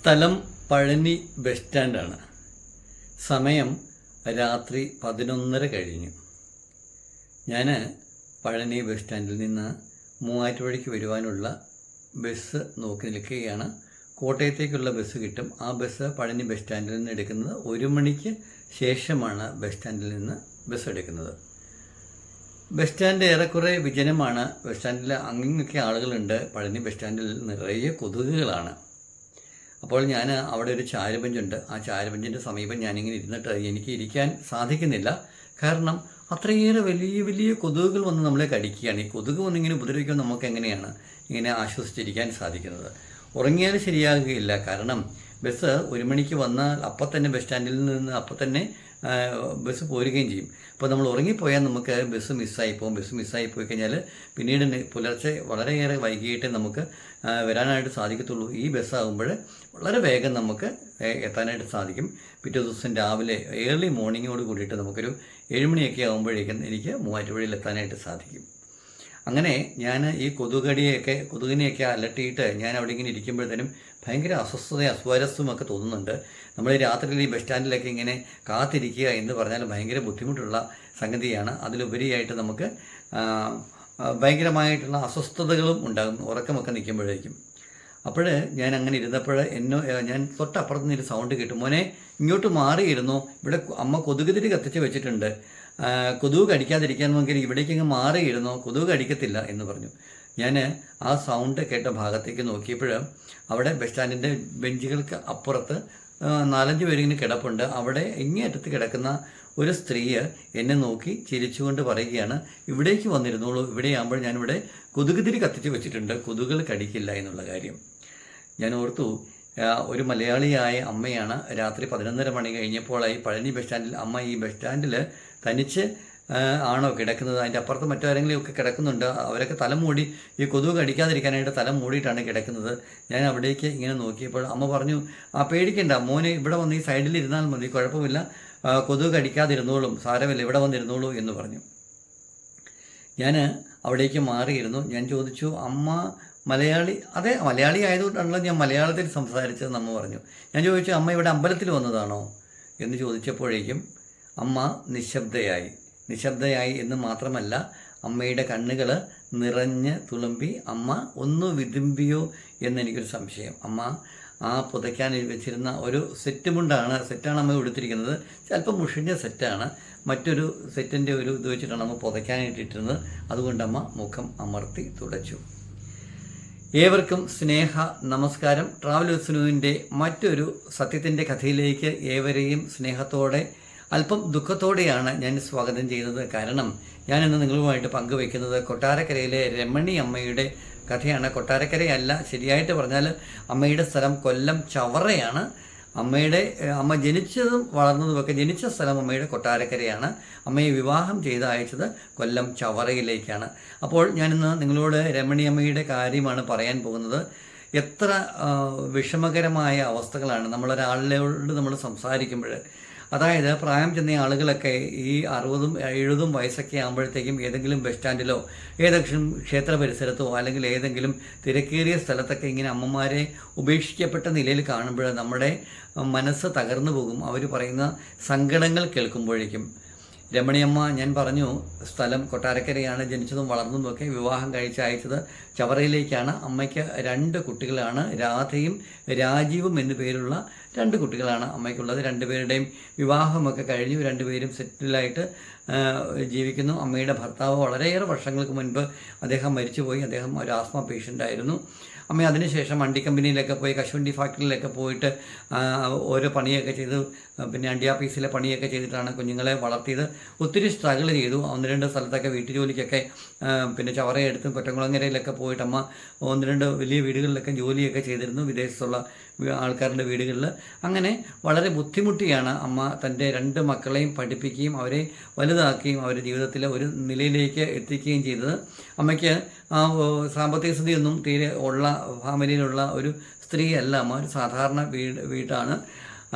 സ്ഥലം പഴനി ബസ് സ്റ്റാൻഡാണ്. സമയം രാത്രി പതിനൊന്നര കഴിഞ്ഞു. ഞാൻ പഴനി ബസ് സ്റ്റാൻഡിൽ നിന്ന് മൂവാറ്റുപുഴയ്ക്ക് വരുവാനുള്ള ബസ് നോക്കി നിൽക്കുകയാണ്. കോട്ടയത്തേക്കുള്ള ബസ് കിട്ടും. ആ ബസ് പഴനി ബസ് സ്റ്റാൻഡിൽ നിന്ന് എടുക്കുന്നത് ഒരു മണിക്ക് ശേഷമാണ് ബസ് സ്റ്റാൻഡിൽ നിന്ന് ബസ് എടുക്കുന്നത്. ബസ് സ്റ്റാൻഡ് ഏറെക്കുറെ വിജനമാണ്. ബസ് സ്റ്റാൻഡിൽ അങ്ങനെയൊക്കെ ആളുകളുണ്ട്. പഴനി ബസ് സ്റ്റാൻഡിൽ നിറയെ കൊതുകുകളാണ്. അപ്പോൾ ഞാൻ അവിടെ ഒരു ചാരുബെഞ്ചുണ്ട് ആ ചാരുബെഞ്ചിന്റെ സമീപം ഞാനിങ്ങനെ ഇരുന്നിട്ട് എനിക്ക് ഇരിക്കാൻ സാധിക്കുന്നില്ല. കാരണം അത്രയേറെ വലിയ വലിയ കൊതുകുകൾ വന്ന് നമ്മളെ കടിക്കുകയാണ്. ഈ കൊതുക് വന്നിങ്ങനെ ഉപദ്രവിക്കാൻ നമുക്ക് എങ്ങനെയാണ് ഇങ്ങനെ ആശ്വസിച്ചിരിക്കാൻ സാധിക്കുന്നത്? ഉറങ്ങിയാൽ ശരിയാകുകയില്ല. കാരണം ബസ് ഒരു മണിക്ക് വന്നാൽ അപ്പം തന്നെ ബസ് സ്റ്റാൻഡിൽ നിന്ന് അപ്പം തന്നെ ബസ് പോരുകയും ചെയ്യും. അപ്പോൾ നമ്മൾ ഉറങ്ങിപ്പോയാൽ നമുക്ക് ബസ് മിസ്സായി പോകും. ബസ് മിസ്സായി പോയി കഴിഞ്ഞാൽ പിന്നീട് പുലർച്ചെ വളരെയേറെ വൈകിട്ട് നമുക്ക് വരാനായിട്ട് സാധിക്കത്തുള്ളൂ. ഈ ബസ്സാകുമ്പോൾ വളരെ വേഗം നമുക്ക് എത്താനായിട്ട് സാധിക്കും. പിറ്റേ ദിവസം രാവിലെ ഏർലി മോർണിംഗോട് കൂടിയിട്ട് നമുക്കൊരു ഏഴുമണിയൊക്കെ ആകുമ്പോഴേക്കും എനിക്ക് മൂവാറ്റുപുഴയിൽ എത്താനായിട്ട് സാധിക്കും. അങ്ങനെ ഞാൻ ഈ കൊതുകടിയൊക്കെ കൊതുകിനെയൊക്കെ അലട്ടിയിട്ട് ഞാൻ അവിടെ ഇങ്ങനെ ഇരിക്കുമ്പോഴത്തേനും ഭയങ്കര അസ്വസ്ഥത അസ്വാരസ്യവും ഒക്കെ തോന്നുന്നുണ്ട്. നമ്മൾ രാത്രിയിൽ ഈ ബസ് സ്റ്റാൻഡിലൊക്കെ ഇങ്ങനെ കാത്തിരിക്കുക എന്ന് പറഞ്ഞാൽ ഭയങ്കര ബുദ്ധിമുട്ടുള്ള സംഗതിയാണ്. അതിലുപരിയായിട്ട് നമുക്ക് ഭയങ്കരമായിട്ടുള്ള അസ്വസ്ഥതകളും ഉണ്ടാകും ഉറക്കമൊക്കെ നിൽക്കുമ്പോഴേക്കും. അപ്പോൾ ഞാൻ അങ്ങനെ ഇരുന്നപ്പോൾ എന്നോ ഞാൻ തൊട്ടപ്പുറത്ത് നിന്ന് സൗണ്ട് കേട്ടു. മോനെ ഇങ്ങോട്ട് മാറിയിരുന്നു? ഇവിടെ അമ്മ കൊതുകുതിരി കത്തിച്ച് വെച്ചിട്ടുണ്ട്. കൊതുക് കടിക്കാതിരിക്കാൻ നോക്കി ഇവിടേക്ക് അങ്ങ് മാറിയിരുന്നു? കൊതുക് കടിക്കത്തില്ല എന്ന് പറഞ്ഞു. ഞാൻ ആ സൗണ്ട് കേട്ട ഭാഗത്തേക്ക് നോക്കിയപ്പോൾ അവിടെ ബസ് സ്റ്റാൻഡിന്റെ ബെഞ്ചുകൾക്ക് അപ്പുറത്ത് നാലഞ്ച് പേരിങ്ങനെ കിടപ്പുണ്ട്. അവിടെ ഇങ്ങേറ്റത്ത് കിടക്കുന്ന ഒരു സ്ത്രീ എന്നെ നോക്കി ചിരിച്ചുകൊണ്ട് പറയുകയാണ് ഇവിടേക്ക് വന്നിരുന്നോളൂ. ഇവിടെയാകുമ്പോൾ ഞാനിവിടെ കൊതുകുതിരി കത്തിച്ച് വെച്ചിട്ടുണ്ട്. കൊതുകുകൾ കടിക്കില്ല എന്നുള്ള കാര്യം. ഞാൻ ഓർത്തു ഒരു മലയാളിയായ അമ്മയാണ് രാത്രി പതിനൊന്നര മണി കഴിഞ്ഞപ്പോഴായി പഴനി ബസ് സ്റ്റാൻഡിൽ അമ്മ ഈ ബസ് സ്റ്റാൻഡിൽ തനിച്ച് ആണോ കിടക്കുന്നത്? അതിന്റെ അപ്പുറത്ത് മറ്റാരെങ്കിലും ഒക്കെ കിടക്കുന്നുണ്ട്? അവരൊക്കെ തല മൂടി ഈ കൊതുക് കടിക്കാതിരിക്കാനായിട്ട് തല മൂടിയിട്ടാണ് കിടക്കുന്നത്. ഞാൻ അവിടേക്ക് ഇങ്ങനെ നോക്കിയപ്പോൾ അമ്മ പറഞ്ഞു ആ പേടിക്കണ്ട മോന് ഇവിടെ വന്ന് ഈ സൈഡിൽ ഇരുന്നാൽ മതി കുഴപ്പമില്ല. കൊതുക് കടിക്കാതിരുന്നോളും സാരമില്ല ഇവിടെ വന്നിരുന്നോളൂ എന്ന് പറഞ്ഞു. ഞാൻ അവിടേക്ക് മാറിയിരുന്നു. ഞാൻ ചോദിച്ചു അമ്മ മലയാളി അതെ മലയാളി ആയതുകൊണ്ടാണല്ലോ ഞാൻ മലയാളത്തിൽ സംസാരിച്ചത് അമ്മ പറഞ്ഞു. ഞാൻ ചോദിച്ചു അമ്മ ഇവിടെ അമ്പലത്തിൽ വന്നതാണോ? എന്ന് ചോദിച്ചപ്പോഴേക്കും അമ്മ നിശബ്ദയായി. നിശബ്ദയായി എന്ന് മാത്രമല്ല അമ്മയുടെ കണ്ണുകൾ നിറഞ്ഞ് തുളുമ്പി അമ്മ ഒന്ന് വിതുമ്പിയോ എന്നെനിക്കൊരു സംശയം. അമ്മ ആ പുതയ്ക്കാൻ വെച്ചിരുന്ന ഒരു സെറ്റ് മുണ്ടാണ് സെറ്റാണ് അമ്മ കൊടുത്തിരിക്കുന്നത് ചിലപ്പോൾ മുഷിഞ്ഞ സെറ്റാണ്. മറ്റൊരു സെറ്റിന്റെ ഒരു ഇത് വെച്ചിട്ടാണ് അമ്മ പുതയ്ക്കാനായിട്ട് ഇട്ടിരുന്നത് അതുകൊണ്ട് അമ്മ മുഖം അമർത്തി തുടച്ചു. ഏവർക്കും സ്നേഹ നമസ്കാരം. ട്രാവൽ വിസ്നുവിന്റെ മറ്റൊരു സത്യത്തിന്റെ കഥയിലേക്ക് ഏവരെയും സ്നേഹത്തോടെ അല്പം ദുഃഖത്തോടെയാണ് ഞാൻ സ്വാഗതം ചെയ്യുന്നത്. കാരണം ഞാൻ ഇന്ന് നിങ്ങളുമായിട്ട് പങ്കുവയ്ക്കുന്നത് കൊട്ടാരക്കരയിലെ രമണി അമ്മയുടെ കഥയാണ്. കൊട്ടാരക്കരയല്ല ശരിയായിട്ട് പറഞ്ഞാൽ അമ്മയുടെ സ്ഥലം കൊല്ലം ചവറയാണ്. അമ്മയുടെ അമ്മ ജനിച്ചതും വളർന്നതുമൊക്കെ ജനിച്ച സ്ഥലം അമ്മയുടെ കൊട്ടാരക്കരയാണ്. അമ്മയെ വിവാഹം ചെയ്ത് അയച്ചത് കൊല്ലം ചവറയിലേക്കാണ്. അപ്പോൾ ഞാനിന്ന് നിങ്ങളോട് രമണിയമ്മയുടെ കാര്യമാണ് പറയാൻ പോകുന്നത്. എത്ര വിഷമകരമായ അവസ്ഥകളാണ് നമ്മളൊരാളിനോട് നമ്മൾ സംസാരിക്കുമ്പോൾ. അതായത് പ്രായം ചെന്ന ആളുകളൊക്കെ ഈ അറുപതും എഴുപതും വയസ്സൊക്കെ ആകുമ്പോഴത്തേക്കും ഏതെങ്കിലും ബസ് സ്റ്റാൻഡിലോ ഏതെങ്കിലും ക്ഷേത്ര പരിസരത്തോ അല്ലെങ്കിൽ ഏതെങ്കിലും തിരക്കേറിയ സ്ഥലത്തൊക്കെ ഇങ്ങനെ അമ്മമാരെ ഉപേക്ഷിക്കപ്പെട്ട നിലയിൽ കാണുമ്പോൾ നമ്മുടെ മനസ്സ് തകർന്നു പോകും. അവർ പറയുന്ന സങ്കടങ്ങൾ കേൾക്കുമ്പോഴേക്കും. രമണിയമ്മ ഞാൻ പറഞ്ഞു സ്ഥലം കൊട്ടാരക്കരയാണ് ജനിച്ചതും വളർന്നതും ഒക്കെ വിവാഹം കഴിച്ച് അയച്ചത് ചവറയിലേക്കാണ്. അമ്മയ്ക്ക് രണ്ട് കുട്ടികളാണ്. രാധയും രാജീവും എന്നു പേരുള്ള രണ്ട് കുട്ടികളാണ് അമ്മയ്ക്കുള്ളത്. രണ്ടുപേരുടെയും വിവാഹമൊക്കെ കഴിഞ്ഞു. രണ്ടുപേരും സെറ്റിലായിട്ട് ജീവിക്കുന്നു. അമ്മയുടെ ഭർത്താവ് വളരെയേറെ വർഷങ്ങൾക്ക് മുൻപ് അദ്ദേഹം മരിച്ചുപോയി. അദ്ദേഹം ഒരു ആസ്മ പേഷ്യന്റ് ആയിരുന്നു അമ്മ അതിനുശേഷം അണ്ടി കമ്പനിയിലൊക്കെ പോയി കശുവണ്ടി ഫാക്ടറിയിലൊക്കെ പോയിട്ട് ഓരോ പണിയൊക്കെ ചെയ്ത്. പിന്നെ അണ്ടി ആഫീസിലെ പണിയൊക്കെ ചെയ്തിട്ടാണ് കുഞ്ഞുങ്ങളെ വളർത്തിയത്. ഒത്തിരി സ്ട്രഗിൾ ചെയ്തു. ഒന്ന് രണ്ട് സ്ഥലത്തൊക്കെ വീട്ടു ജോലിക്കൊക്കെ പിന്നെ ചവറയെടുത്തും കൊറ്റംകുളങ്ങരയിലൊക്കെ പോയിട്ട് അമ്മ ഒന്ന് രണ്ട് വലിയ വീടുകളിലൊക്കെ ജോലിയൊക്കെ ചെയ്തിരുന്നു. വിദേശത്തുള്ള ആൾക്കാരുടെ വീടുകളിൽ അങ്ങനെ വളരെ ബുദ്ധിമുട്ടിയാണ് അമ്മ തന്റെ രണ്ട് മക്കളെയും പഠിപ്പിക്കുകയും അവരെ വലുതാക്കുകയും അവരുടെ ജീവിതത്തിലെ ഒരു നിലയിലേക്ക് എത്തിക്കുകയും ചെയ്തത്. അമ്മയ്ക്ക് ആ സാമ്പത്തിക സ്ഥിതിയൊന്നും തീരെ ഉള്ള ഫാമിലിയിലുള്ള ഒരു സ്ത്രീയല്ല അമ്മ. ഒരു സാധാരണ വീട് വീട്ടാണ്.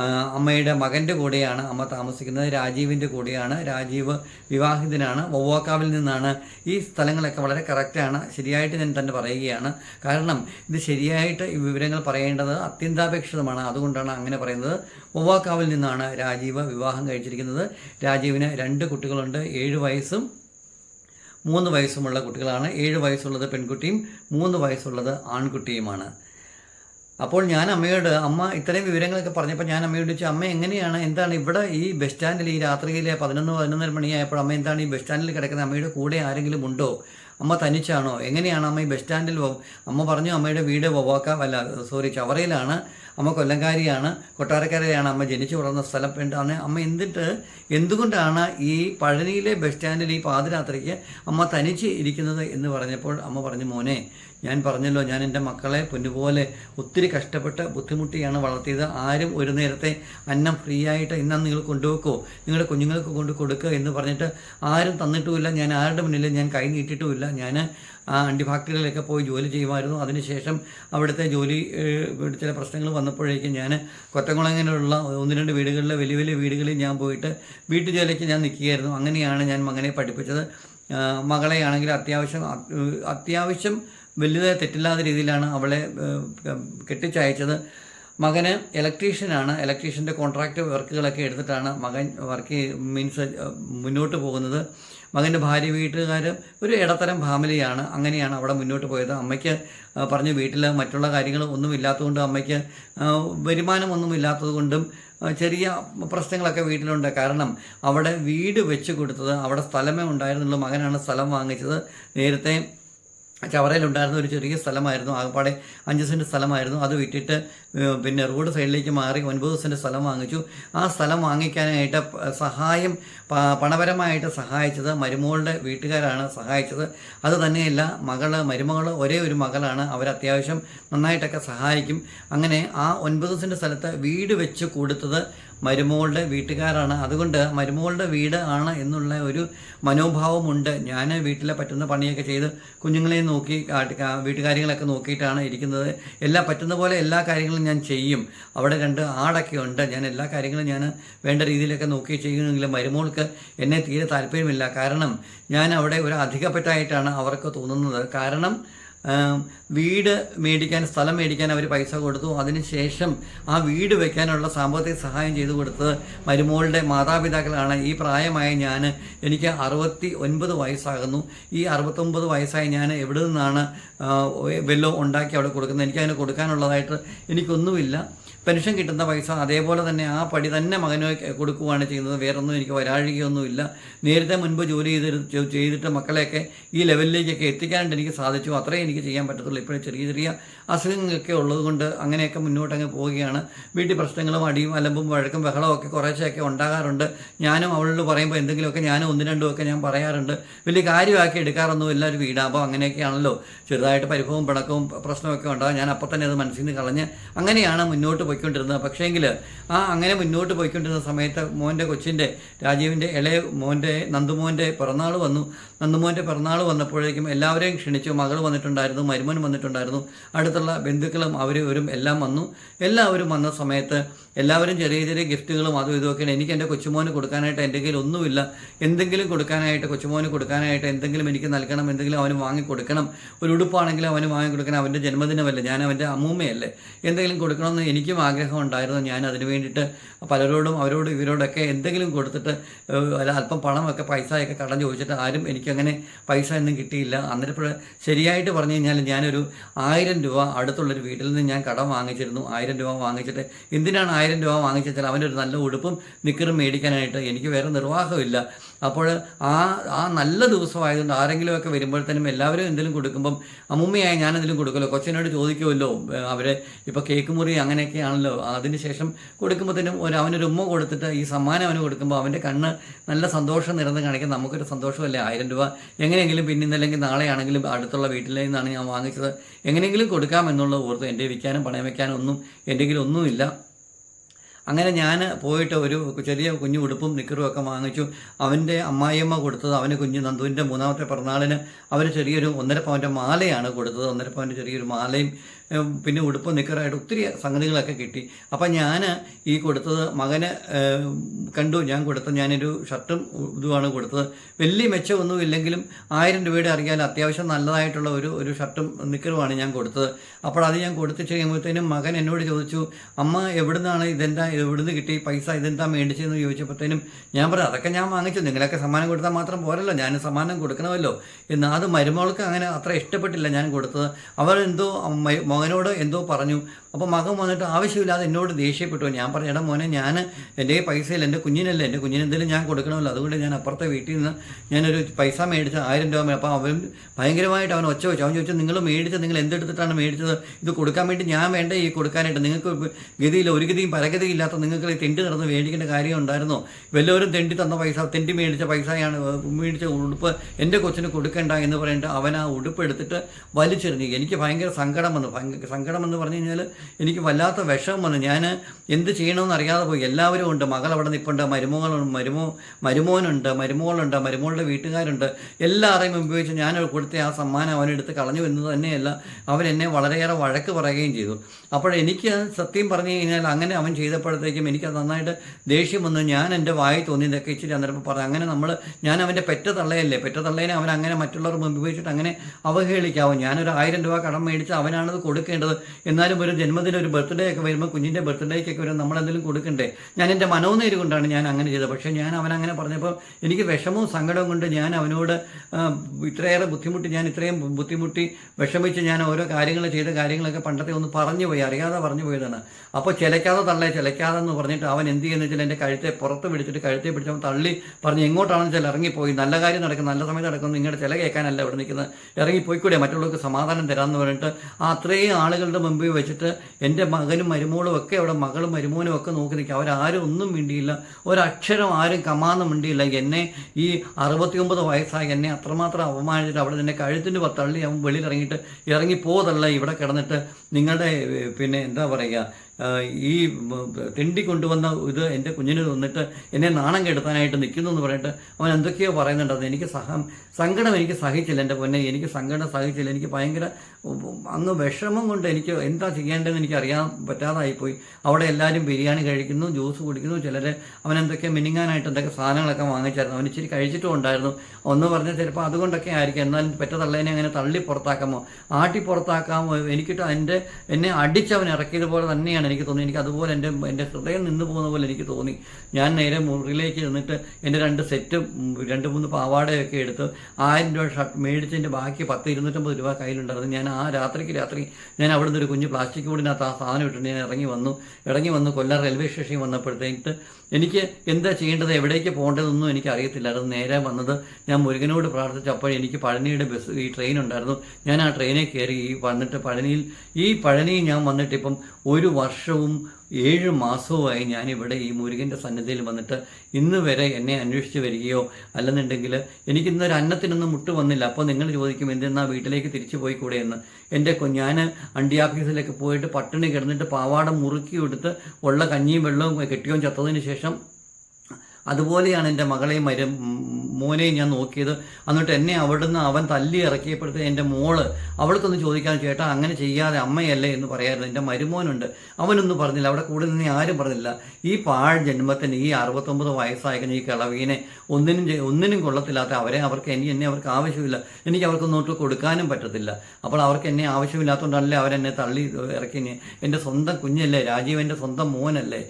അമ്മയുടെ മകന്റെ കൂടെയാണ് അമ്മ താമസിക്കുന്നത്. രാജീവിന്റെ കൂടെയാണ്. രാജീവ് വിവാഹിതനാണ്. വവ്വാക്കാവിൽ നിന്നാണ് ഈ സ്ഥലങ്ങളൊക്കെ വളരെ കറക്റ്റാണ് ശരിയായിട്ട് ഞാൻ തന്നെ പറയുകയാണ്. കാരണം ഇത് ശരിയായിട്ട് ഈ വിവരങ്ങൾ പറയേണ്ടത് അത്യന്താപേക്ഷിതമാണ്. അതുകൊണ്ടാണ് അങ്ങനെ പറയുന്നത്. വവ്വാക്കാവിൽ നിന്നാണ് രാജീവ് വിവാഹം കഴിച്ചിരിക്കുന്നത്. രാജീവിന് രണ്ട് കുട്ടികളുണ്ട്. ഏഴ് വയസ്സും മൂന്ന് വയസ്സുമുള്ള കുട്ടികളാണ്. ഏഴ് വയസ്സുള്ളത് പെൺകുട്ടിയും മൂന്ന് വയസ്സുള്ളത് ആൺകുട്ടിയുമാണ്. അപ്പോൾ ഞാൻ അമ്മയോട് അമ്മ ഇത്രയും വിവരങ്ങളൊക്കെ പറഞ്ഞപ്പോൾ ഞാൻ അമ്മയോട് ചോദിച്ചു അമ്മ എങ്ങനെയാണ്? എന്താണ് ഇവിടെ ഈ ബസ് സ്റ്റാൻഡിൽ ഈ രാത്രിയിലെ പതിനൊന്ന് പതിനൊന്നര മണിയായപ്പോൾ അമ്മ എന്താണ് ഈ ബസ് സ്റ്റാൻഡിൽ കിടക്കുന്നത് അമ്മയുടെ കൂടെ ആരെങ്കിലും ഉണ്ടോ? അമ്മ തനിച്ചാണോ? എങ്ങനെയാണ് അമ്മ ഈ ബസ് സ്റ്റാൻഡിൽ അമ്മ പറഞ്ഞു അമ്മയുടെ വീട് വവാക്ക അല്ല സോറി ചവറയിലാണ്. അമ്മ കൊല്ലങ്കാരിയാണ് കൊട്ടാരക്കരയാണ് അമ്മ ജനിച്ചു വളർന്ന സ്ഥലം. അന്ന് അമ്മ എന്തിട്ട് എന്തുകൊണ്ടാണ് ഈ പഴനിയിലെ ബസ് സ്റ്റാൻഡിൽ ഈ പാതിരാത്രിക്ക് അമ്മ തനിച്ച് ഇരിക്കുന്നത് എന്ന് പറഞ്ഞപ്പോൾ അമ്മ പറഞ്ഞു മോനെ ഞാൻ പറഞ്ഞല്ലോ ഞാൻ എന്റെ മക്കളെ പൊന്നുപോലെ ഒത്തിരി കഷ്ടപ്പെട്ട് ബുദ്ധിമുട്ടിയാണ് വളർത്തിയത്. ആരും ഒരു നേരത്തെ അന്നം ഫ്രീ ആയിട്ട് ഇന്നാ നിങ്ങൾ കൊണ്ടുപോക്കോ നിങ്ങളുടെ കുഞ്ഞുങ്ങൾക്ക് കൊണ്ട് കൊടുക്കുക എന്ന് പറഞ്ഞിട്ട് ആരും തന്നിട്ടുമില്ല. ഞാൻ ആരുടെ മുന്നിൽ ഞാൻ കൈ നീട്ടിയിട്ടുമില്ല ഞാൻ ആ അണ്ടി ഫാക്ടറികളിലൊക്കെ പോയി ജോലി ചെയ്യുമായിരുന്നു. അതിനുശേഷം അവിടുത്തെ ജോലി ചില പ്രശ്നങ്ങൾ വന്നപ്പോഴേക്കും ഞാൻ കൊറ്റംകുളങ്ങനെയുള്ള ഒന്ന് രണ്ട് വീടുകളിലെ വലിയ വലിയ വീടുകളിൽ ഞാൻ പോയിട്ട് വീട്ടുജോലിക്ക് ഞാൻ നിൽക്കുകയായിരുന്നു. അങ്ങനെയാണ് ഞാൻ മകനെ പഠിപ്പിച്ചത്. മകളെയാണെങ്കിൽ അത്യാവശ്യം അത്യാവശ്യം വലിയ തെറ്റില്ലാത്ത രീതിയിലാണ് അവളെ കെട്ടിച്ചയച്ചത്. മകന് ഇലക്ട്രീഷ്യനാണ്. ഇലക്ട്രീഷ്യന്റെ കോൺട്രാക്റ്റ് വർക്കുകളൊക്കെ എടുത്തിട്ടാണ് മകൻ വർക്ക് മീൻസ് മുന്നോട്ട് പോകുന്നത്. മകന്റെ ഭാര്യ വീട്ടുകാർ ഒരു ഇടത്തരം ഫാമിലിയാണ്. അങ്ങനെയാണ് അവിടെ മുന്നോട്ട് പോയത്. അമ്മയ്ക്ക് പറഞ്ഞ് വീട്ടിൽ മറ്റുള്ള കാര്യങ്ങൾ ഒന്നും ഇല്ലാത്തതുകൊണ്ട് അമ്മയ്ക്ക് വരുമാനമൊന്നും ചെറിയ പ്രശ്നങ്ങളൊക്കെ വീട്ടിലുണ്ട്. കാരണം അവിടെ വീട് വെച്ച് കൊടുത്തത് അവിടെ സ്ഥലമേ ഉണ്ടായിരുന്നുള്ളൂ. മകനാണ് സ്ഥലം വാങ്ങിച്ചത്. നേരത്തെ ചവറയിലുണ്ടായിരുന്ന ഒരു ചെറിയ സ്ഥലമായിരുന്നു. ആകപ്പാടെ അഞ്ച് സെന്റ് സ്ഥലമായിരുന്നു. അത് വിറ്റിട്ട് പിന്നെ റോഡ് സൈഡിലേക്ക് മാറി ഒൻപത് സെന്റ് സ്ഥലം വാങ്ങിച്ചു. ആ സ്ഥലം വാങ്ങിക്കാനായിട്ട് സഹായം പണപരമായിട്ട് സഹായിച്ചത് മരുമകളുടെ വീട്ടുകാരാണ് സഹായിച്ചത്. അത് തന്നെയല്ല മകൾ മരുമകൾ ഒരേ ഒരു മകളാണ്. അവർ അത്യാവശ്യം നന്നായിട്ടൊക്കെ സഹായിക്കും. അങ്ങനെ ആ ഒൻപത് സെന്റ് സ്ഥലത്ത് വീട് വെച്ച് കൊടുത്തത് മരുമകളുടെ വീട്ടുകാരാണ്. അതുകൊണ്ട് മരുമകളുടെ വീട് ആണ് എന്നുള്ള ഒരു മനോഭാവമുണ്ട്. ഞാൻ വീട്ടിലെ പറ്റുന്ന പണിയൊക്കെ ചെയ്ത് കുഞ്ഞുങ്ങളെ നോക്കി വീട്ടുകാര്യങ്ങളൊക്കെ നോക്കിയിട്ടാണ് ഇരിക്കുന്നത്. എല്ലാ പറ്റുന്ന പോലെ എല്ലാ കാര്യങ്ങളും ഞാൻ ചെയ്യും. അവിടെ രണ്ട് ആടൊക്കെ ഉണ്ട്. ഞാൻ എല്ലാ കാര്യങ്ങളും ഞാൻ വേണ്ട രീതിയിലൊക്കെ നോക്കി ചെയ്യുമെങ്കിലും മരുമോൾക്ക് എന്നെ തീരെ താല്പര്യമില്ല. കാരണം ഞാൻ അവിടെ ഒരു അധികപ്പെട്ടായിട്ടാണ് അവർക്ക് തോന്നുന്നത്. കാരണം വീട് മേടിക്കാൻ സ്ഥലം മേടിക്കാൻ അവർ പൈസ കൊടുത്തു. അതിനുശേഷം ആ വീട് വെക്കാനുള്ള സാമ്പത്തിക സഹായം ചെയ്തു കൊടുത്തത് മരുമോളുടെ മാതാപിതാക്കളാണ്. ഈ പ്രായമായ ഞാൻ എനിക്ക് അറുപത്തി ഒൻപത് വയസ്സാകുന്നു. ഈ അറുപത്തൊമ്പത് വയസ്സായി ഞാൻ എവിടെ നിന്നാണ് വെല്ലോ ഉണ്ടാക്കി അവിടെ കൊടുക്കുന്നത്? എനിക്കതിന് കൊടുക്കാനുള്ളതായിട്ട് എനിക്കൊന്നുമില്ല. പെൻഷൻ കിട്ടുന്ന പൈസ അതേപോലെ തന്നെ ആ പടി തന്നെ മകന് കൊടുക്കുകയാണ് ചെയ്യുന്നത്. വേറൊന്നും എനിക്ക് വരാഴികയൊന്നുമില്ല. നേരത്തെ മുൻപ് ജോലി ചെയ്ത് ചെയ്തിട്ട് മക്കളെയൊക്കെ ഈ ലെവലിലേക്കൊക്കെ എത്തിക്കാനായിട്ട് എനിക്ക് സാധിച്ചു. അത്രേ എനിക്ക് ചെയ്യാൻ പറ്റത്തുള്ളൂ. ഇപ്പോഴും ചെറിയ ചെറിയ അസുഖങ്ങളൊക്കെ ഉള്ളതുകൊണ്ട് അങ്ങനെയൊക്കെ മുന്നോട്ടങ്ങ് പോവുകയാണ്. വീട്ടിൽ പ്രശ്നങ്ങളും അടിയും അലമ്പും വഴക്കും ബഹളവും ഒക്കെ കുറേശ്ശെയൊക്കെ ഉണ്ടാകാറുണ്ട്. ഞാനും അവളോട് പറയുമ്പോൾ എന്തെങ്കിലുമൊക്കെ ഞാനും ഒന്ന് രണ്ടും ഒക്കെ ഞാൻ പറയാറുണ്ട്. വലിയ കാര്യമാക്കി എടുക്കാറൊന്നുമില്ല ഒരു വീടാകുമ്പോൾ അങ്ങനെയൊക്കെയാണല്ലോ. ചെറുതായിട്ട് പരിഭവവും പിണക്കവും പ്രശ്നമൊക്കെ ഉണ്ടാകും ഞാൻ അപ്പം തന്നെ അത് മനസ്സിൽ നിന്ന് കളഞ്ഞ് അങ്ങനെയാണ് മുന്നോട്ട് പോയിക്കൊണ്ടിരുന്നത്. പക്ഷേങ്കിൽ ആ അങ്ങനെ മുന്നോട്ട് പോയിക്കൊണ്ടിരുന്ന സമയത്ത് മോന്റെ കൊച്ചിന്റെ രാജീവിന്റെ ഇളയ മോന്റെ നന്ദുമോന്റെ പിറന്നാൾ വന്നു. നന്ദുമോന്റെ പിറന്നാൾ വന്നപ്പോഴേക്കും എല്ലാവരെയും ക്ഷണിച്ചു. മകൾ വന്നിട്ടുണ്ടായിരുന്നു മരുമൻ വന്നിട്ടുണ്ടായിരുന്നു. അടുത്തുള്ള ബന്ധുക്കളും അവരും എല്ലാം വന്നു. എല്ലാവരും വന്ന സമയത്ത് എല്ലാവരും ചെറിയ ചെറിയ ഗിഫ്റ്റുകളും അതും ഇതുമൊക്കെയാണ്. എനിക്ക് എന്റെ കൊച്ചുമോന് കൊടുക്കാനായിട്ട് എന്റെ കയ്യിൽ ഒന്നുമില്ല. എന്തെങ്കിലും കൊടുക്കാനായിട്ട് കൊച്ചുമോന് കൊടുക്കാനായിട്ട് എന്തെങ്കിലും എനിക്ക് നൽകണം എന്തെങ്കിലും അവന് വാങ്ങി കൊടുക്കണം. ഒരു ഉടുപ്പാണെങ്കിലും അവന് വാങ്ങി കൊടുക്കണം. അവന്റെ ജന്മദിനമല്ലേ ഞാൻ അവന്റെ അമ്മൂമ്മയല്ലേ. എന്തെങ്കിലും കൊടുക്കണമെന്ന് എനിക്കും ആഗ്രഹം ഉണ്ടായിരുന്നു. ഞാൻ അതിന് വേണ്ടിയിട്ട് പലരോടും അവരോടും ഇവരോടൊക്കെ എന്തെങ്കിലും കൊടുത്തിട്ട് അല്പം പണമൊക്കെ പൈസയൊക്കെ കടം ചോദിച്ചിട്ട് ആരും എനിക്കങ്ങനെ പൈസ ഒന്നും കിട്ടിയില്ല. അന്നേരപ്പോൾ ശരിയായിട്ട് പറഞ്ഞു കഴിഞ്ഞാൽ ഞാനൊരു ആയിരം രൂപ അടുത്തുള്ളൊരു വീട്ടിൽ നിന്ന് ഞാൻ കടം വാങ്ങിച്ചിരുന്നു. ആയിരം രൂപ വാങ്ങിച്ചിട്ട് എന്തിനാണ് ആയിരം രൂപ വാങ്ങിച്ചാൽ അവന്റെ ഒരു നല്ല ഉടുപ്പും നിക്കറും മേടിക്കാനായിട്ട് എനിക്ക് വേറെ നിർവാഹമില്ല. അപ്പോൾ ആ ആ നല്ല ദിവസമായതുകൊണ്ട് ആരെങ്കിലുമൊക്കെ വരുമ്പോഴത്തേനും എല്ലാവരും എന്തെങ്കിലും കൊടുക്കുമ്പം അമ്മൂമ്മയായി ഞാൻ എന്തെങ്കിലും കൊടുക്കുമല്ലോ? കൊച്ചിനോട് ചോദിക്കുമല്ലോ? അവരെ ഇപ്പോൾ കേക്ക് മുറി അങ്ങനെയൊക്കെയാണല്ലോ അതിനുശേഷം കൊടുക്കുമ്പോഴത്തേനും ഒരു അവനൊരു ഉമ്മ കൊടുത്തിട്ട് ഈ സമ്മാനം അവന് കൊടുക്കുമ്പോൾ അവന്റെ കണ്ണ് നല്ല സന്തോഷം നിറഞ്ഞ് കാണിക്കാൻ നമുക്കൊരു സന്തോഷമല്ലേ? ആയിരം രൂപ എങ്ങനെയെങ്കിലും പിന്നെ ഇന്നല്ലെങ്കിൽ നാളെയാണെങ്കിലും അടുത്തുള്ള വീട്ടിൽ നിന്നാണ് ഞാൻ വാങ്ങിച്ചത്. എങ്ങനെയെങ്കിലും കൊടുക്കാമെന്നുള്ള ഓർത്ത് എന്റെ വിൽക്കാനും പണയം വയ്ക്കാനും ഒന്നും എന്റെ ഒന്നുമില്ല. അങ്ങനെ ഞാൻ പോയിട്ട് ഒരു ചെറിയ കുഞ്ഞു ഉടുപ്പും നിക്കറും ഒക്കെ വാങ്ങിച്ചു. അവന്റെ അമ്മായിയമ്മ കൊടുത്തത് അവന് കുഞ്ഞു നന്ദുവിന്റെ മൂന്നാമത്തെ പിറന്നാളിന് അവന് ചെറിയൊരു ഒന്നര പവന്റെ മാലയാണ് കൊടുത്തത്. ഒന്നര പവന്റെ ചെറിയൊരു മാലയും പിന്നെ ഉടുപ്പ് നിക്കറായിട്ട് ഒത്തിരി സംഗതികളൊക്കെ കിട്ടി. അപ്പം ഞാൻ ഈ കൊടുത്തത് മകന് കണ്ടു. ഞാൻ കൊടുത്ത ഞാനൊരു ഷർട്ടും ഇതുമാണ് കൊടുത്തത്. വലിയ മെച്ചമൊന്നും ഇല്ലെങ്കിലും ആയിരം രൂപയുടെ അറിയാൻ അത്യാവശ്യം നല്ലതായിട്ടുള്ള ഒരു ഒരു ഷർട്ടും നിക്കറുമാണ് ഞാൻ കൊടുത്തത്. അപ്പോൾ അത് ഞാൻ കൊടുത്തു കഴിയുമ്പോഴത്തേനും മകൻ എന്നോട് ചോദിച്ചു അമ്മ എവിടുന്നാണ് ഇതെന്താ എവിടുന്ന് കിട്ടി പൈസ ഇതെന്താ മേടിച്ചതെന്ന് ചോദിച്ചപ്പോഴത്തേനും ഞാൻ പറഞ്ഞു അതൊക്കെ ഞാൻ വാങ്ങിച്ചു. നിങ്ങളൊക്കെ സമ്മാനം കൊടുത്താൽ മാത്രം പോരല്ലോ. ഞാൻ സമ്മാനം കൊടുക്കണമല്ലോ. എന്ന്. അത് മരുമകൾക്ക് അങ്ങനെ അത്ര ഇഷ്ടപ്പെട്ടില്ല ഞാൻ കൊടുത്തത്. മ- മകനോട് എന്തോ പറഞ്ഞു. അപ്പോൾ മകൻ വന്നിട്ട് ആവശ്യമില്ലാതെ എന്നോട് ദേഷ്യപ്പെട്ടു. ഞാൻ പറഞ്ഞു എടാ മോനെ ഞാൻ എന്റെ പൈസയിൽ എന്റെ കുഞ്ഞിനല്ലേ എന്റെ കുഞ്ഞിനെന്തെങ്കിലും ഞാൻ കൊടുക്കണമല്ലോ. അതുകൊണ്ട് ഞാൻ അപ്പുറത്തെ വീട്ടിൽ നിന്ന് ഞാനൊരു പൈസ മേടിച്ച ആയിരം രൂപ അപ്പോൾ അവൻ ഭയങ്കരമായിട്ട് അവൻ ഒച്ച വെച്ചു. അവൻ ചോദിച്ചു നിങ്ങൾ മേടിച്ചത് നിങ്ങൾ എന്തെടുത്തിട്ടാണ് മേടിച്ചത്? ഇത് കൊടുക്കാൻ വേണ്ടി ഞാൻ വേണ്ട ഈ കൊടുക്കാനായിട്ട്. നിങ്ങൾക്ക് ഗതിയില്ല ഒരു ഗതിയും പരഗതിയും ഇല്ലാത്ത നിങ്ങൾക്ക് തെണ്ടി നടന്ന് മേടിക്കേണ്ട കാര്യം ഉണ്ടായിരുന്നോ? വല്ലവരും തെണ്ടി തന്ന പൈസ തെണ്ടി മേടിച്ച പൈസയാണ് മേടിച്ച ഉടുപ്പ് എന്റെ കൊച്ചിന് കൊടുക്കേണ്ട എന്ന് പറഞ്ഞിട്ട് അവൻ ആ ഉടുപ്പ് എടുത്തിട്ട് വലിച്ചെറിഞ്ഞു. എനിക്ക് ഭയങ്കര സങ്കടം വന്നു. സങ്കടം എന്ന് പറഞ്ഞു കഴിഞ്ഞാൽ എനിക്ക് വല്ലാത്ത വിഷമം വന്നു. ഞാൻ എന്ത് ചെയ്യണമെന്ന് അറിയാതെ പോയി. എല്ലാവരും ഉണ്ട്. മകൾ അവിടെ നിൽപ്പുണ്ട് മരുമകളുണ്ട് മരുമോ മരുമോനുണ്ട്. മരുമോളുണ്ട്. മരുമോളുടെ വീട്ടുകാരുണ്ട്. എല്ലാവരെയും ഉപയോഗിച്ച് ഞാൻ കൊടുത്ത ആ സമ്മാനം അവനെടുത്ത് കളഞ്ഞു എന്ന് തന്നെയല്ല അവൻ എന്നെ വളരെയേറെ വഴക്ക് പറയുകയും ചെയ്തു. അപ്പോൾ എനിക്ക് സത്യം പറഞ്ഞു കഴിഞ്ഞാൽ അങ്ങനെ അവൻ ചെയ്തപ്പോഴത്തേക്കും എനിക്ക് നന്നായിട്ട് ദേഷ്യം വന്നു. ഞാൻ എന്റെ വായി തോന്നി. ഇതൊക്കെ ഇച്ചിരി അന്നേരം പറഞ്ഞു. അങ്ങനെ നമ്മൾ ഞാൻ അവന്റെ പെറ്റ തള്ളയല്ലേ പെറ്റ തള്ളേനെ അവൻ അങ്ങനെ മറ്റുള്ളവർ മുമ്പ് ഉപയോഗിച്ചിട്ട് അങ്ങനെ അവഹേളിക്കാവും ഞാനൊരു ആയിരം രൂപ കടം മേടിച്ച് അവനാണത് കൊടുക്കേണ്ടത്. എന്നാലും ഒരു ജന്മദിനം ഒരു ബർത്ത്ഡേ ഒക്കെ വരുമ്പോൾ കുഞ്ഞിന്റെ ബർത്ത്ഡേക്കൊക്കെ വരുമ്പോൾ നമ്മളെന്തെങ്കിലും കൊടുക്കണ്ടേ? ഞാൻ എന്റെ മനോനേര് കൊണ്ടാണ് ഞാൻ അങ്ങനെ ചെയ്തത്. പക്ഷേ ഞാൻ അവൻ അങ്ങനെ പറഞ്ഞപ്പോൾ എനിക്ക് വിഷമവും സങ്കടവും കൊണ്ട് ഞാൻ അവനോട് ഇത്രയേറെ ബുദ്ധിമുട്ടി ഞാൻ ഇത്രയും ബുദ്ധിമുട്ടി വിഷമിച്ച് ഞാൻ ഓരോ കാര്യങ്ങൾ ചെയ്ത കാര്യങ്ങളൊക്കെ പണ്ടത്തെ ഒന്ന് പറഞ്ഞു പോയി അറിയാതെ പറഞ്ഞു പോയതാണ്. അപ്പോൾ ചിലക്കാതെ തള്ളേ ചിലക്കാതെ എന്ന് പറഞ്ഞിട്ട് അവൻ എന്ത് ചെയ്യുന്ന വെച്ചാൽ എന്റെ കഴുത്തെ പുറത്ത് പിടിച്ചിട്ട് കഴുത്തെ പിടിച്ചവൻ തള്ളി പറഞ്ഞ് എങ്ങോട്ടാണെന്ന് വെച്ചാൽ ഇറങ്ങിപ്പോയി. നല്ല കാര്യം നടക്കും നല്ല സമയത്ത് നടക്കുന്നു നിങ്ങളുടെ ചില കേൾക്കാനല്ല ഇവിടെ നിൽക്കുന്നത്. ഇറങ്ങിപ്പോയിക്കൂടെ മറ്റുള്ളവർക്ക് സമാധാനം തരാമെന്ന് പറഞ്ഞിട്ട് അത്രയും ആളുകളുടെ മുമ്പിൽ വെച്ചിട്ട് എന്റെ മകനും മരുമോളും ഒക്കെ അവിടെ മകളും മരുമോനും ഒക്കെ നോക്കി നിൽക്കുക. അവരാരും ഒന്നും മിണ്ടിയില്ല. ഒരക്ഷരം ആരും കമാന്ന് മിണ്ടിയില്ല. എന്നെ ഈ അറുപത്തിയൊമ്പത് വയസ്സായി എന്നെ അത്രമാത്രം അപമാനിച്ചിട്ട് അവിടെ നിന്നെ കഴുത്തിന്റെ പത്തള്ളി തള്ളി അവൻ വെളിയിൽ ഇറങ്ങിയിട്ട് ഇറങ്ങിപ്പോതല്ല ഇവിടെ കിടന്നിട്ട് നിങ്ങളുടെ പിന്നെ എന്താ പറയുക ഈ തിണ്ടി കൊണ്ടുവന്ന ഇത് എന്റെ കുഞ്ഞിന് തന്നിട്ട് എന്നെ നാണം കെടുത്താനായിട്ട് നിൽക്കുന്നു എന്ന് പറഞ്ഞിട്ട് അവൻ എന്തൊക്കെയോ പറയുന്നുണ്ട് അത് എനിക്ക് സഹം സങ്കടം എനിക്ക് സഹിച്ചില്ല എന്റെ പൊന്നെ. എനിക്ക് സങ്കടം സഹിച്ചില്ല. എനിക്ക് ഭയങ്കര അങ്ങ് വിഷമം കൊണ്ട് എനിക്ക് എന്താ ചെയ്യേണ്ടതെന്ന് എനിക്ക് അറിയാൻ പറ്റാതായിപ്പോയി. അവിടെ എല്ലാവരും ബിരിയാണി കഴിക്കുന്നു ജ്യൂസ് കുടിക്കുന്നു. ചിലർ അവൻ എന്തൊക്കെ മിനിങ്ങാനായിട്ട് എന്തൊക്കെ സാധനങ്ങളൊക്കെ വാങ്ങിച്ചായിരുന്നു. അവൻ ഇച്ചിരി കഴിച്ചിട്ടും ഉണ്ടായിരുന്നു. ഒന്ന് പറഞ്ഞാൽ ചിലപ്പോൾ അതുകൊണ്ടൊക്കെ ആയിരിക്കും. എന്നാലും പെറ്റതള്ളേനെ അങ്ങനെ തള്ളി പുറത്താക്കാമോ? ആട്ടി പുറത്താക്കാമോ? എനിക്കിട്ട് എന്റെ എന്നെ അടിച്ചവൻ ഇറക്കിയതുപോലെ തന്നെയാണ് എനിക്ക് തോന്നി എനിക്ക് അതുപോലെ എന്റെ എന്റെ ഹൃദയം നിന്ന് പോകുന്ന പോലെ എനിക്ക് തോന്നി. ഞാൻ നേരെ മുറിയിലേക്ക് ചെന്നിട്ട് എന്റെ രണ്ട് സെറ്റ് രണ്ട് മൂന്ന് പാവാടയൊക്കെ എടുത്ത് ആയിരം രൂപ ഷർട്ട് മേടിച്ചതിന്റെ ബാക്കി പത്ത് ഇരുന്നൂറ്റമ്പത് രൂപ കയ്യിലുണ്ടായിരുന്നു. ഞാൻ ആ രാത്രിക്ക് രാത്രി ഞാൻ അവിടെ നിന്ന് ഒരു കുഞ്ഞ് പ്ലാസ്റ്റിക് ബോർഡിനകത്ത് ആ സാധനം ഇട്ടിട്ട് ഞാൻ ഇറങ്ങി വന്നു. ഇറങ്ങി വന്ന് കൊല്ലം റെയിൽവേ സ്റ്റേഷനിൽ വന്നപ്പോഴത്തേക്ക് എനിക്ക് എന്താ ചെയ്യേണ്ടത്? എവിടേക്ക് പോകേണ്ടതൊന്നും എനിക്ക് അറിയത്തില്ലായിരുന്നു നേരെ വന്നത് ഞാൻ മുരുകനോട് പ്രാർത്ഥിച്ചപ്പോൾ എനിക്ക് പഴനിയുടെ ബസ് ഈ ട്രെയിൻ ഉണ്ടായിരുന്നു. ഞാൻ ആ ട്രെയിനിൽ കയറി ഈ വന്നിട്ട് പഴനിയിൽ ഈ പഴനിയിൽ ഞാൻ വന്നിട്ട് ഇപ്പം ഒരു വർഷവും ഏഴ് മാസവുമായി ഞാനിവിടെ ഈ മുരുകന്റെ സന്നിധിയിൽ വന്നിട്ട് ഇന്ന് വരെ എന്നെ അന്വേഷിച്ച് വരികയോ അല്ലെന്നുണ്ടെങ്കിൽ എനിക്കിന്നൊരു അന്നത്തിനൊന്നും മുട്ട് വന്നില്ല. അപ്പോൾ നിങ്ങൾ ചോദിക്കും എന്തെന്നാ വീട്ടിലേക്ക് തിരിച്ചു പോയി കൂടെ? എന്ന്. എന്റെ ഞാൻ അണ്ടി ഓഫീസിലേക്ക് പോയിട്ട് പട്ടിണി കിടന്നിട്ട് പാവാട മുറുക്കി എടുത്ത് ഉള്ള കഞ്ഞിയും വെള്ളവും കെട്ടിയോ ചത്തതിന് ശേഷം അതുപോലെയാണ് എന്റെ മകളെയും മരും മോനെയും ഞാൻ നോക്കിയത്. എന്നിട്ട് എന്നെ അവിടുന്ന് അവൻ തല്ലി ഇറക്കിയപ്പോഴത്തെ എന്റെ മോൾ അവൾക്കൊന്ന് ചോദിക്കാൻ ചേട്ടാ അങ്ങനെ ചെയ്യാതെ അമ്മയല്ലേ എന്ന് പറയാറുണ്ട് എന്റെ മരുമോനുണ്ട്. അവനൊന്നും പറഞ്ഞില്ല. അവിടെ കൂടെ നിന്ന് ആരും പറഞ്ഞില്ല. ഈ പാഴ് ജന്മത്തിന് ഈ അറുപത്തൊമ്പത് വയസ്സായിരിക്കുന്ന ഈ കിളവീനെ ഒന്നിനും ഒന്നിനും കൊള്ളത്തില്ലാത്ത അവരെ അവർക്ക് എനിക്ക് എന്നെ അവർക്ക് ആവശ്യമില്ല. എനിക്ക് അവർക്ക് നോട്ട് കൊടുക്കാനും പറ്റത്തില്ല. അപ്പോൾ അവർക്ക് എന്നെ ആവശ്യമില്ലാത്തതുകൊണ്ടല്ലേ അവരെന്നെ തള്ളി ഇറക്കി എന്റെ സ്വന്തം കുഞ്ഞല്ലേ രാജീവന്റെ സ്വന്തം മോനല്ലേ.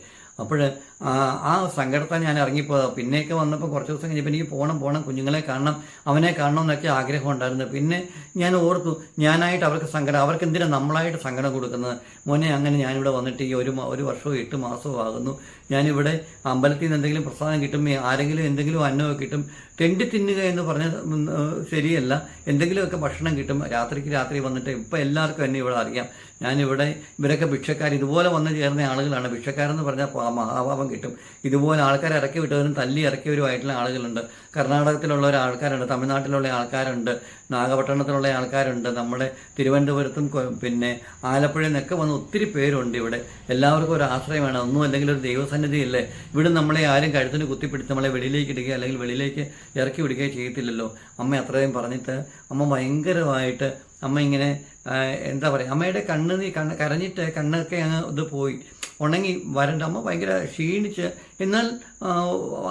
അപ്പോൾ ആ സങ്കടത്തെ ഞാൻ ഇറങ്ങിപ്പോ പിന്നെയൊക്കെ വന്നപ്പോൾ കുറച്ച് ദിവസം കഴിഞ്ഞപ്പോൾ എനിക്ക് പോകണം പോകണം കുഞ്ഞുങ്ങളെ കാണണം അവനെ കാണണം എന്നൊക്കെ ആഗ്രഹം ഉണ്ടായിരുന്നു പിന്നെ ഞാൻ ഓർത്തു ഞാനായിട്ട് അവർക്ക് സങ്കടം അവർക്ക് എന്തിനാണ് നമ്മളായിട്ട് സങ്കടം കൊടുക്കുന്നത്? മോനെ അങ്ങനെ ഞാനിവിടെ വന്നിട്ട് ഈ ഒരു ഒരു വർഷവും എട്ട് മാസവും ആകുന്നു. ഞാനിവിടെ അമ്പലത്തിൽ നിന്ന് എന്തെങ്കിലും പ്രസാദം കിട്ടും ആരെങ്കിലും എന്തെങ്കിലും അന്നമൊക്കെ കിട്ടും തെണ്ടി തിന്നുക എന്ന് പറഞ്ഞ ശരിയല്ല. എന്തെങ്കിലുമൊക്കെ ഭക്ഷണം കിട്ടും രാത്രിക്ക് രാത്രി വന്നിട്ട് ഇപ്പം എല്ലാവർക്കും എന്നെ ഇവിടെ അറിയാം. ഞാനിവിടെ ഇവരൊക്കെ ഭിക്ഷക്കാർ ഇതുപോലെ വന്ന് ചേർന്ന ആളുകളാണ്. ഭിക്ഷക്കാരെന്ന് പറഞ്ഞാൽ പാ- മഹാപാപം കിട്ടും. ഇതുപോലെ ആൾക്കാർ ഇറക്കി വിട്ടവരും തല്ലി ഇറക്കിയവരുമായിട്ടുള്ള ആളുകളുണ്ട്. കർണാടകത്തിലുള്ള ആൾക്കാരുണ്ട് തമിഴ്നാട്ടിലുള്ള ആൾക്കാരുണ്ട് നാഗപട്ടണത്തിലുള്ള ആൾക്കാരുണ്ട് നമ്മുടെ തിരുവനന്തപുരത്തും പിന്നെ ആലപ്പുഴയിൽ നിന്നൊക്കെ വന്ന് ഒത്തിരി പേരുണ്ട് ഇവിടെ. എല്ലാവർക്കും ഒരു ആശ്രയമാണ്. ഒന്നും അല്ലെങ്കിൽ ഒരു ദൈവസന്നിധി ഇല്ലേ? ഇവിടെ നമ്മളെ ആരും കഴുത്തിന് കുത്തിപ്പിടിച്ച് നമ്മളെ വെളിയിലേക്ക് ഇടുകയോ അല്ലെങ്കിൽ വെളിയിലേക്ക് ഇറക്കി വിടുകയോ ചെയ്യത്തില്ലല്ലോ. അമ്മ അത്രയും പറഞ്ഞിട്ട് അമ്മ ഭയങ്കരമായിട്ട് അമ്മ ഇങ്ങനെ എന്താ പറയുക അമ്മയുടെ കണ്ണ് നീ കണ്ണ് കരഞ്ഞിട്ട് കണ്ണൊക്കെ അങ്ങ് ഇത് പോയി. ഉണങ്ങി വരണ്ട. അമ്മ ഭയങ്കര ക്ഷീണിച്ച് എന്നാൽ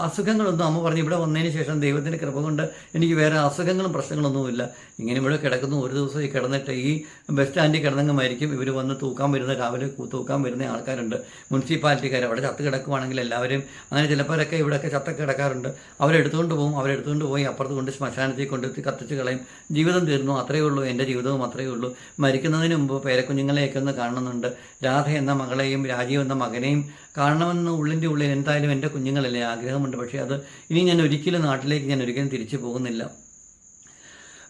അസുഖങ്ങളൊന്നും അമ്മ പറഞ്ഞു ഇവിടെ വന്നതിന് ശേഷം ദൈവത്തിന്റെ കൃപ കൊണ്ട് എനിക്ക് വേറെ അസുഖങ്ങളും പ്രശ്നങ്ങളൊന്നുമില്ല. ഇങ്ങനെ ഇവിടെ കിടക്കുന്നു. ഒരു ദിവസം ഈ കിടന്നിട്ട് ഈ ബസ് സ്റ്റാൻഡിൽ കിടന്നങ്ങ് മരിക്കും. ഇവർ വന്ന് തൂക്കാൻ വരുന്ന രാവിലെ തൂക്കാൻ വരുന്ന ആൾക്കാരുണ്ട്. മുനിസിപ്പാലിറ്റിക്കാർ അവിടെ ചത്ത് കിടക്കുവാണെങ്കിൽ എല്ലാവരും അങ്ങനെ ചിലപ്പോഴൊക്കെ ഇവിടെയൊക്കെ ചത്തൊക്കെ കിടക്കാറുണ്ട്. അവരെടുത്തുകൊണ്ട് പോകും. അവരെടുത്തുകൊണ്ട് പോയി അപ്പുറത്ത് കൊണ്ട് ശ്മശാനത്തിൽ കൊണ്ട് കത്തിച്ച് കളയും. ജീവിതം തീർന്നു. അത്രയേ ഉള്ളൂ. എന്റെ ജീവിതവും അത്രയേ ഉള്ളൂ. മരിക്കുന്നതിന് മുമ്പ് പേരക്കുഞ്ഞുങ്ങളെയൊക്കെ ഒന്ന് കാണുന്നുണ്ട്. രാധ എന്ന മകളെയും രാജീവ് എന്ന മകനെയും കാണണമെന്ന് ഉള്ളിന്റെ ഉള്ളിൽ എന്തായാലും എന്റെ കുഞ്ഞുങ്ങളല്ലേ ആഗ്രഹമുണ്ട്. പക്ഷേ അത് ഇനി ഞാൻ ഒരിക്കലും നാട്ടിലേക്ക് ഞാൻ ഒരിക്കലും തിരിച്ചു പോകുന്നില്ല.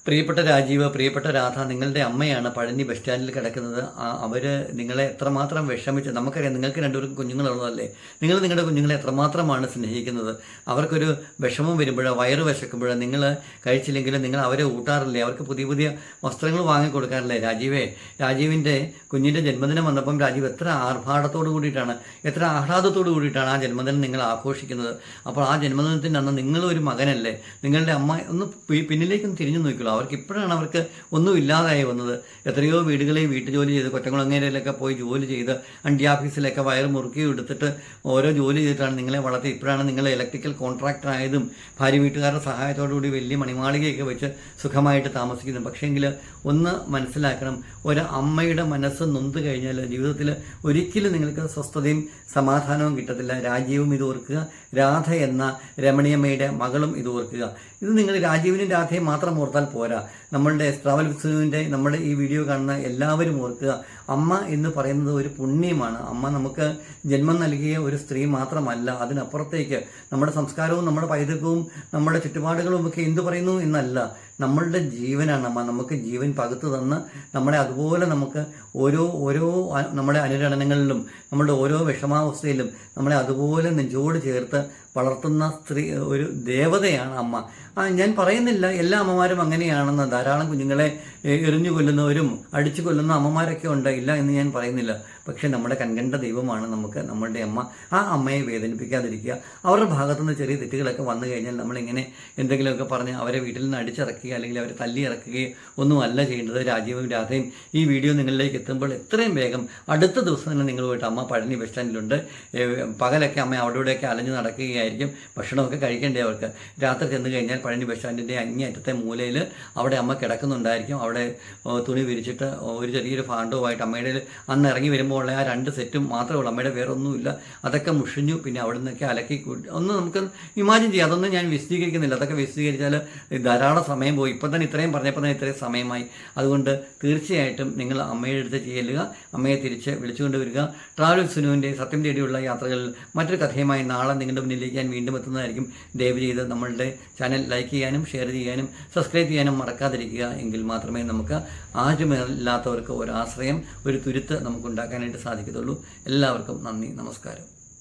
പ്രിയപ്പെട്ട രാജീവ് പ്രിയപ്പെട്ട രാധ നിങ്ങളുടെ അമ്മയാണ് പഴനി ബസ് സ്റ്റാൻഡിൽ കിടക്കുന്നത്. അവർ നിങ്ങളെ എത്രമാത്രം വിഷമിച്ച് നമുക്കറിയാം നിങ്ങൾക്ക് രണ്ടുപേർക്കും കുഞ്ഞുങ്ങളുള്ളതല്ലേ? നിങ്ങൾ നിങ്ങളുടെ കുഞ്ഞുങ്ങളെ എത്രമാത്രമാണ് സ്നേഹിക്കുന്നത്? അവർക്കൊരു വിഷമം വരുമ്പോഴോ വയറ് വിശക്കുമ്പോഴോ നിങ്ങൾ കഴിച്ചില്ലെങ്കിൽ നിങ്ങൾ അവരെ ഊട്ടാറില്ലേ? അവർക്ക് പുതിയ പുതിയ വസ്ത്രങ്ങൾ വാങ്ങിക്കൊടുക്കാറില്ലേ? രാജീവേ രാജീവിന്റെ കുഞ്ഞിന്റെ ജന്മദിനം വന്നപ്പം രാജീവ് എത്ര ആർഭാടത്തോടു കൂടിയിട്ടാണ് എത്ര ആഹ്ലാദത്തോടു കൂടിയിട്ടാണ് ആ ജന്മദിനം നിങ്ങൾ ആഘോഷിക്കുന്നത്. അപ്പോൾ ആ ജന്മദിനത്തിന്റെ അന്ന് നിങ്ങളൊരു മകനല്ലേ? നിങ്ങളുടെ അമ്മ ഒന്ന് പിന്നിലേക്കൊന്ന് തിരിഞ്ഞു നോക്കുള്ളൂ അവർക്ക് ഇപ്പോഴാണ് അവർക്ക് ഒന്നും ഇല്ലാതായി വന്നത്. എത്രയോ വീടുകളിൽ വീട്ടുജോലി ചെയ്ത് കൊറ്റംകുളങ്ങരയിലൊക്കെ പോയി ജോലി ചെയ്ത് അണ്ടി ഓഫീസിലൊക്കെ വയർ മുറുക്കി എടുത്തിട്ട് ഓരോ ജോലി ചെയ്തിട്ടാണ് നിങ്ങളെ വളർത്തി ഇപ്പോഴാണ് നിങ്ങൾ ഇലക്ട്രിക്കൽ കോൺട്രാക്ടർ ആയതും ഭാര്യ വീട്ടുകാരുടെ സഹായത്തോടു കൂടി വലിയ മണിമാളികയൊക്കെ വെച്ച് സുഖമായിട്ട് താമസിക്കുന്നു. പക്ഷേങ്കിൽ ഒന്ന് മനസ്സിലാക്കണം ഒരു അമ്മയുടെ മനസ്സ് നൊന്ത് കഴിഞ്ഞാൽ ജീവിതത്തിൽ ഒരിക്കലും നിങ്ങൾക്ക് സ്വസ്ഥതയും സമാധാനവും കിട്ടത്തില്ല. രാജീവും ഇത് ഓർക്കുക. രാധ എന്ന രമണീയമ്മയുടെ മകളും ഇത് ഓർക്കുക. ഇത് നിങ്ങൾ രാജീവിനും രാധയും മാത്രം ഓർത്താൽ പോരാ. നമ്മളുടെ ട്രാവൽ വിസുവിന്റെ നമ്മുടെ ഈ വീഡിയോ കാണുന്ന എല്ലാവരും ഓർക്കുക അമ്മ എന്ന് പറയുന്നത് ഒരു പുണ്യമാണ്. അമ്മ നമുക്ക് ജന്മം നൽകിയ ഒരു സ്ത്രീ മാത്രമല്ല അതിനപ്പുറത്തേക്ക് നമ്മുടെ സംസ്കാരവും നമ്മുടെ പൈതൃകവും നമ്മുടെ ചുറ്റുപാടുകളും ഒക്കെ എന്തു പറയുന്നു എന്നല്ല. നമ്മളുടെ ജീവനാണ്. നമുക്ക് ജീവൻ പകുത്തു തന്ന് നമ്മളെ അതുപോലെ നമുക്ക് ഓരോ ഓരോ നമ്മുടെ അനുരണനങ്ങളിലും നമ്മളുടെ ഓരോ വിഷമാവസ്ഥയിലും നമ്മളെ അതുപോലെ നെഞ്ചോട് ചേർത്ത് വളർത്തുന്ന സ്ത്രീ ഒരു ദേവതയാണ് അമ്മ. ഞാൻ പറയുന്നില്ല. എല്ലാ അമ്മമാരും അങ്ങനെയാണെന്ന്. ധാരാളം കുഞ്ഞുങ്ങളെ എറിഞ്ഞു കൊല്ലുന്നവരും അടിച്ചു കൊല്ലുന്ന അമ്മമാരൊക്കെ ഉണ്ട്. ഇല്ല എന്ന് ഞാൻ പറയുന്നില്ല. പക്ഷേ നമ്മുടെ കൺകണ്ട ദൈവമാണ് നമുക്ക് നമ്മളുടെ അമ്മ. ആ അമ്മയെ വേദനിപ്പിക്കാതിരിക്കുക. അവരുടെ ഭാഗത്തുനിന്ന് ചെറിയ തെറ്റുകളൊക്കെ വന്നു കഴിഞ്ഞാൽ നമ്മളിങ്ങനെ എന്തെങ്കിലുമൊക്കെ പറഞ്ഞ് അവരെ വീട്ടിൽ നിന്ന് അടിച്ചിറക്കുക അല്ലെങ്കിൽ അവരെ തല്ലി ഇറക്കുകയോ ഒന്നും അല്ല ചെയ്യേണ്ടത്. രാജീവും രാധയും ഈ വീഡിയോ നിങ്ങളിലേക്ക് എത്തുമ്പോൾ എത്രയും വേഗം അടുത്ത ദിവസം തന്നെ നിങ്ങൾ പോയിട്ട് അമ്മ പഴനി ബസ് സ്റ്റാൻഡിലുണ്ട് പകലൊക്കെ അമ്മ അവിടെ ഇവിടെയൊക്കെ അലഞ്ഞു നടക്കുകയായിരിക്കും. ഭക്ഷണമൊക്കെ കഴിക്കേണ്ടേ അവർക്ക്. രാത്രി ചെന്ന് കഴിഞ്ഞാൽ പഴനി ബസ് സ്റ്റാൻഡിന്റെ അങ്ങേയറ്റത്തെ മൂലയിൽ അവിടെ അമ്മ കിടക്കുന്നുണ്ടായിരിക്കും. അവിടെ തുണി വിരിച്ചിട്ട് ഒരു ചെറിയൊരു ഫാണ്ടവുമായിട്ട് അമ്മയുടെ കയ്യിൽ അന്ന് ഇറങ്ങി വരുമ്പോൾ ഉള്ള ആ രണ്ട് സെറ്റും മാത്രമേ ഉള്ളൂ. അമ്മയുടെ വേറെ ഒന്നുമില്ല അതൊക്കെ മുഷിഞ്ഞു പിന്നെ അവിടെ നിന്നൊക്കെ അലക്കി ഒന്ന് നമുക്ക് ഇമാജിൻ ചെയ്യാം. അതൊന്നും ഞാൻ വിശദീകരിക്കുന്നില്ല. അതൊക്കെ വിശദീകരിച്ചാൽ ധാരാളം സമയം പോയി. ഇപ്പം തന്നെ ഇത്രയും പറഞ്ഞപ്പോൾ തന്നെ ഇത്രയും സമയമായി. അതുകൊണ്ട് തീർച്ചയായിട്ടും നിങ്ങൾ അമ്മയുടെ അടുത്ത് ചെല്ലുക. അമ്മയെ തിരിച്ച് വിളിച്ചുകൊണ്ട് വരിക. ട്രാവൽ സുനുവിന്റെ സത്യം തേടിയുള്ള യാത്രകളിൽ മറ്റൊരു കഥയുമായി നാളെ നിങ്ങളുടെ മുന്നിലേക്ക് ഞാൻ വീണ്ടും എത്തുന്നതായിരിക്കും. ദയവ് ചെയ്ത് നമ്മളുടെ ചാനൽ ലൈക്ക് ചെയ്യാനും ഷെയർ ചെയ്യാനും സബ്സ്ക്രൈബ് ചെയ്യാനും മറക്കാതിരിക്കുക. എങ്കിൽ മാത്രമേ നമുക്ക് ആരുമില്ലാത്തവർക്ക് ഒരു ആശ്രയം ഒരു തുരുത്ത് നമുക്ക് ഉണ്ടാക്കാനായിട്ട് സാധിക്കത്തുള്ളൂ. എല്ലാവർക്കും നന്ദി നമസ്കാരം.